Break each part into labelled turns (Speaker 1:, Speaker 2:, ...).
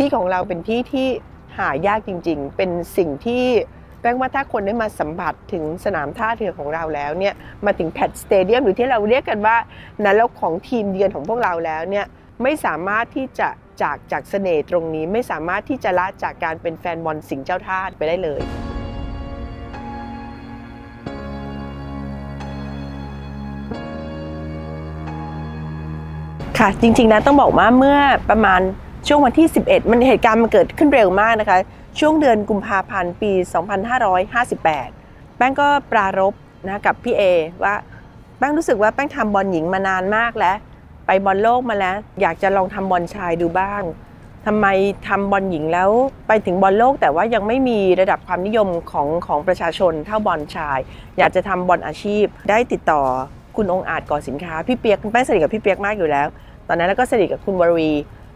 Speaker 1: ที่ของเราเป็นที่ที่หายากจริง ๆ เป็นสิ่งที่แปลว่าถ้าคนได้มาสัมผัสถึงสนามท่าเรือของเราแล้วเนี่ยมาถึงแพทสเตเดียมหรือที่เราเรียกกันว่านรกของทีมเยือนของพวกเราแล้วเนี่ยไม่สามารถที่จะจากจากเสน่ห์ตรงนี้ไม่สามารถที่จะละจากการเป็นแฟนบอลสิงห์เจ้าท่าไปได้เลยค่ะจริงๆนะต้องบอกว่าเมื่อประมาณ ช่วงวันที่ 11 มันเหตุการณ์มันเกิดขึ้นเร็วมากนะคะ ช่วงเดือนกุมภาพันธ์ปี 2558 แป้งก็ปรารบนะกับพี่เอว่าแป้งรู้สึกว่าแป้งทำบอลหญิงมานานมากแล้ว ไปบอลโลกมาแล้ว อยากจะลองทำบอลชายดูบ้างทำไมทำบอลหญิงแล้วไปถึงบอลโลก แต่ว่ายังไม่มีระดับความนิยมของของประชาชนเท่าบอลชาย อยากจะทำบอลอาชีพ ได้ติดต่อคุณองค์อาจก่อสินค้าพี่เปียกแป้งสนิทกับพี่เปียกมากอยู่แล้ว ตอนนั้นแล้วก็สนิทกับคุณวรวี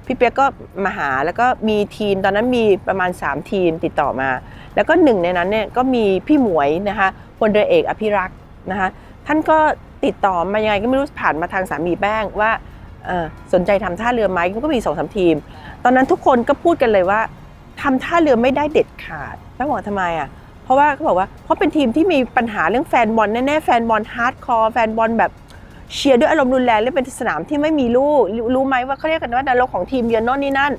Speaker 1: พี่เปียกก็มาหาแล้วก็มีทีมตอนนั้นมีประมาณ 3 ทีมติดต่อมา แล้วก็หนึ่งในนั้นเนี่ยก็มีพี่หมวยนะคะพลเรือเอกอภิรักษ์นะคะท่านก็ติดต่อมายังไงก็ไม่รู้ผ่านมาทางสามีแป้งว่าสนใจทำท่าเรือไหมก็มีสองสามทีม ตอนนั้นทุกคนก็พูดกันเลยว่าทำท่าเรือไม่ได้เด็ดขาดแป้งบอกทำไมอะเพราะว่าเขาบอกว่าเพราะเป็นทีมที่มีปัญหาเรื่องแฟนบอลแน่ๆแฟนบอลฮาร์ดคอร์แฟนบอลแบบ เชียร์ด้วยอารมณ์รุนแรงและเป็นสนามที่ไม่มีลู่รู้ไหมว่าเขาเรียกกันว่านรกของทีมเยือนโน่นนี่นั่น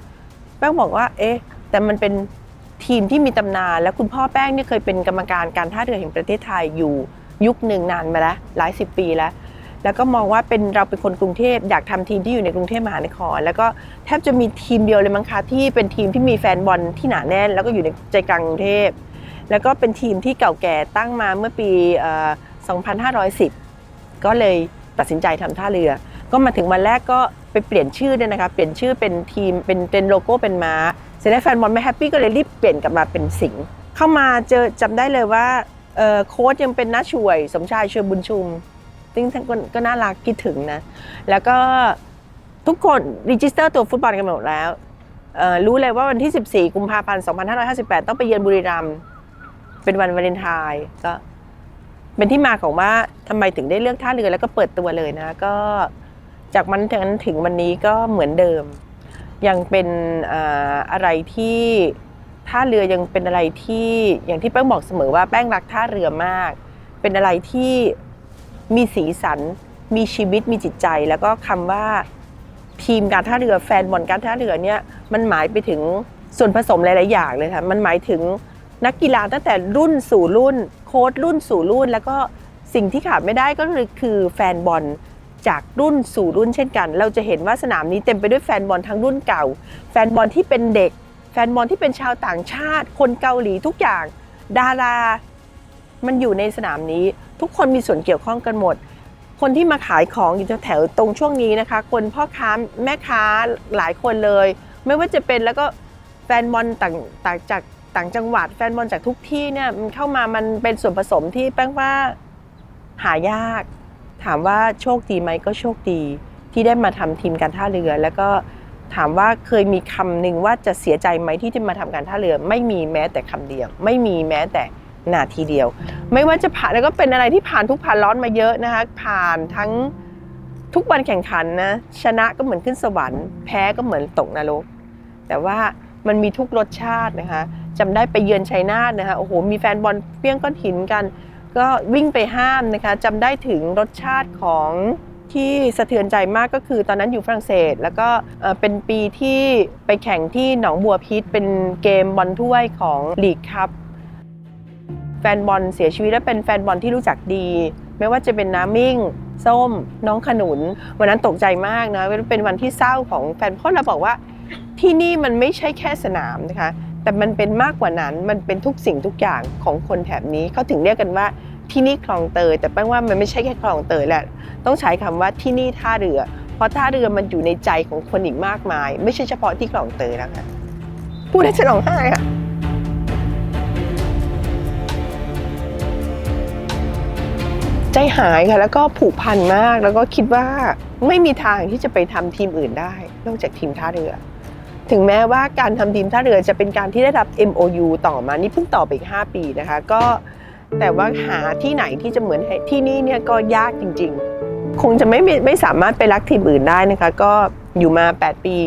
Speaker 1: แป้งบอกว่า เอ๊ะ แต่มันเป็นทีมที่มีตำนาน และคุณพ่อแป้งเนี่ยเคยเป็นกรรมการการท่าเรือแห่งประเทศไทยอยู่ยุคหนึ่งนานมาแล้วหลายสิบปีแล้ว แล้วก็มองว่าเป็นเราเป็นคนกรุงเทพอยากทำทีมที่อยู่ในกรุงเทพมหานคร แล้วก็แทบจะมีทีมเดียวเลยมั้งคะที่เป็นทีมที่มีแฟนบอลที่หนาแน่น แล้วก็อยู่ในใจกลางกรุงเทพแล้วก็เป็นทีมที่เก่าแก่ตั้งมาเมื่อปีเอ่อ2510 ก็เลย ตัดสินใจทำท่าเรือ ก็มาถึงวันแรกก็ไปเปลี่ยนชื่อด้วยนะคะเปลี่ยนชื่อเป็นทีมเป็นเป็นโลโก้เป็นม้าเสร็จแล้วแฟนบอลไม่แฮปปี้ก็เลยรีบเปลี่ยนกลับมาเป็นสิงห์เข้ามาเจอจำได้เลยว่าโค้ชยังเป็นน้าช่วย สมชายช่วยบุญชุมซึ่งท่านก็ก็น่ารักคิดถึงนะ แล้วก็ทุกคนรีจิสเตอร์ตัวฟุตบอลกันหมดแล้วรู้เลยว่าวันที่ 14 กุมภาพันธ์ 2558 ต้องไปเยือนบุรีรัมย์เป็นวันวาเลนไทน์ก็ เป็นที่มาของว่าทำไมถึงได้เลือกท่าเรือแล้วก็เปิดตัวเลยนะ ก็จากมันถึงถึงวันนี้ก็เหมือนเดิม ยังเป็นอะไรที่ท่าเรือยังเป็นอะไรที่อย่างที่แป้งบอกเสมอว่าแป้งรักท่าเรือมาก เป็นอะไรที่มีสีสัน มีชีวิตมีจิตใจ แล้วก็คำว่าทีมการท่าเรือแฟนบอลการท่าเรือเนี่ยมันหมายไปถึงส่วนผสมหลาย ๆ อย่างเลยค่ะมันหมายถึงนักกีฬาตั้งแต่รุ่นสู่รุ่น ค้ดรุ่นสู่รุ่น แล้วก็สิ่งที่ขาดไม่ได้ก็คือแฟนบอลจากรุ่นสู่รุ่นเช่นกัน เราจะเห็นว่าสนามนี้เต็มไปด้วยแฟนบอลทั้งรุ่นเก่า แฟนบอลที่เป็นเด็ก แฟนบอลที่เป็นชาวต่างชาติ คนเกาหลีทุกอย่าง ดารา มันอยู่ในสนามนี้ ทุกคนมีส่วนเกี่ยวข้องกันหมด คนที่มาขายของอยู่แถวตรงช่วงนี้นะคะ คนพ่อค้าแม่ค้าหลายคนเลย ไม่ว่าจะเป็นแล้วก็แฟนบอลต่างจาก ต่างจังหวัดแฟนบอลจากทุกที่เนี่ยมันเข้ามามันเป็นส่วนผสมที่แป้งว่าหายาก ถามว่าโชคดีไหมก็โชคดี ที่ได้มาทำทีมการท่าเรือ แล้วก็ถามว่าเคยมีคำหนึ่งว่าจะเสียใจไหมที่จะมาทำการท่าเรือ ไม่มีแม้แต่คำเดียว ไม่มีแม้แต่นาทีเดียว ไม่ว่าจะผ่านแล้วก็เป็นอะไรที่ผ่านทุกผ่านร้อนมาเยอะนะคะผ่านทั้งทุกวันแข่งขันนะชนะก็เหมือนขึ้นสวรรค์แพ้ก็เหมือนตกนรกแต่ว่ามันมีทุกรสชาตินะคะ จำได้ไปเยือนชัยนาทนะคะโอ้โหมีแฟนบอลเปี้ยงก้อนหินกัน ก็วิ่งไปห้ามนะคะจำได้ถึงรสชาติของที่สะเทือนใจมากก็คือตอนนั้นอยู่ฝรั่งเศส แล้วก็เป็นปีที่ไปแข่งที่หนองบัวพิษเป็นเกมบอลถ้วยของลีกคัพแฟนบอลเสียชีวิตและเป็นแฟนบอลที่รู้จักดี ไม่ว่าจะเป็นน้ำมิ่ง ส้ม น้องขนุน วันนั้นตกใจมากนะเป็นวันที่เศร้าของแฟนเพราะเราบอกว่าที่นี่มันไม่ใช่แค่สนามนะคะ แต่มันเป็นมากกว่านั้นมันเป็นทุกสิ่งทุกอย่างของคนแถบนี้เขาถึงเรียกกันว่าที่นี่คลองเตย แต่แป้งว่ามันไม่ใช่แค่คลองเตยแหละต้องใช้คำว่าที่นี่ท่าเรือ เพราะท่าเรือมันอยู่ในใจของคนอีกมากมาย ไม่ใช่เฉพาะที่คลองเตยแล้วค่ะพูดได้จะร้องไห้ค่ะใจหายค่ะแล้วก็ผูกพันมากแล้วก็คิดว่าไม่มีทางที่จะไปทำทีมอื่นได้ นอกจากทีมท่าเรือ ถึงแม้ว่าการทำทีมท่าเรือจะเป็นการที่ได้รับ MOU ต่อมานี่เพิ่งต่อไปอีก 5 ปีนะคะ ก็แต่ว่าหาที่ไหนที่จะเหมือนที่นี่เนี่ยก็ยากจริง ๆ คงจะไม่ไม่ไม่สามารถไปรักทีมอื่นได้นะคะ ก็อยู่มา 8 ปี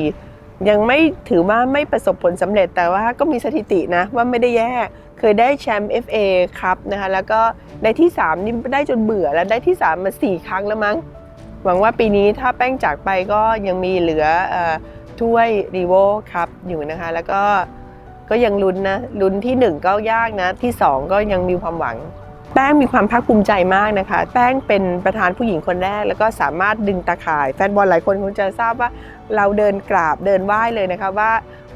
Speaker 1: ยังไม่ถือว่าไม่ประสบผลสำเร็จแต่ว่าก็มีสถิตินะว่าไม่ได้แย่เคยได้แชมป์ FA ครับนะคะแล้วก็ได้ที่ 3 นี่ได้จนเบื่อแล้วได้ที่ 3 มา 4 ครั้งแล้วมั้ง หวังว่าปีนี้ถ้าแป้งจากไปก็ยังมีเหลืออ ถ้วยรีโวครับอยู่นะคะ แล้วก็ก็ยังลุ้นนะลุ้นที่ 1 ก็ยากนะ ที่ 2 ก็ยังมีความหวัง แป้งมีความภาคภูมิใจมากนะคะ แป้งเป็นประธานผู้หญิงคนแรก แล้วก็สามารถดึงตาข่าย แฟนบอลหลายคนคงจะทราบว่าเราเดินกราบเดินไหว้เลยนะคะว่า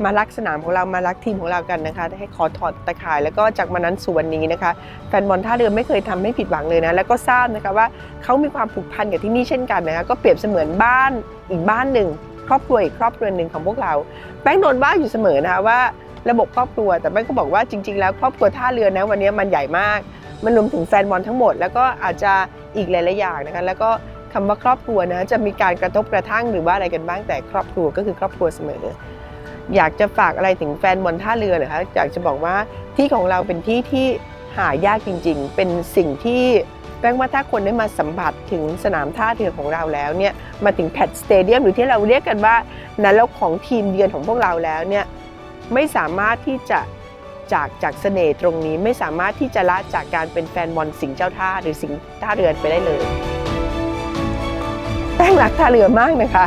Speaker 1: มารักสนามของเรามารักทีมของเรากันนะคะ ให้ขอถอดตาข่าย แล้วก็จากวันนั้นสู่วันนี้นะคะ แฟนบอลท่าเรือไม่เคยทำให้ผิดหวังเลยนะแล้วก็ทราบนะคะว่าเขามีความผูกพันกับที่นี่เช่นกันนะคะก็เปรียบเสมือนบ้านอีกบ้านหนึ่ง ครอบครัวอีกครอบครัวหนึ่งของพวกเราแป้งโดนว่าอยู่เสมอนะคะว่าระบบครอบครัว แต่แป้งก็บอกว่าจริง ๆ แล้วครอบครัวท่าเรือนะวันนี้มันใหญ่มาก มันรวมถึงแฟนบอลทั้งหมด แล้วก็อาจจะอีกหลายๆอย่างนะคะแล้วก็คำว่าครอบครัวนะจะมีการกระทบกระทั่งหรือว่าอะไรกันบ้างแต่ครอบครัวก็คือครอบครัวเสมอ อยากจะฝากอะไรถึงแฟนบอลท่าเรือเหรอคะอยากจะบอกว่าที่ของเราเป็นที่ที่ หายากจริงๆ เป็นสิ่งที่แป้งว่าถ้าคนได้มาสัมผัสถึงสนามท่าเรือของเราแล้วเนี่ยมาถึงแพทสเตเดียมหรือที่เราเรียกกันว่านรกของทีมเยือนของพวกเราแล้วเนี่ยไม่สามารถที่จะจากจากเสน่ห์ตรงนี้ไม่สามารถที่จะละจากการเป็นแฟนบอลสิงห์เจ้าท่าหรือสิงห์ท่าเรือไปได้เลย แป้งรักท่าเรือมากนะคะ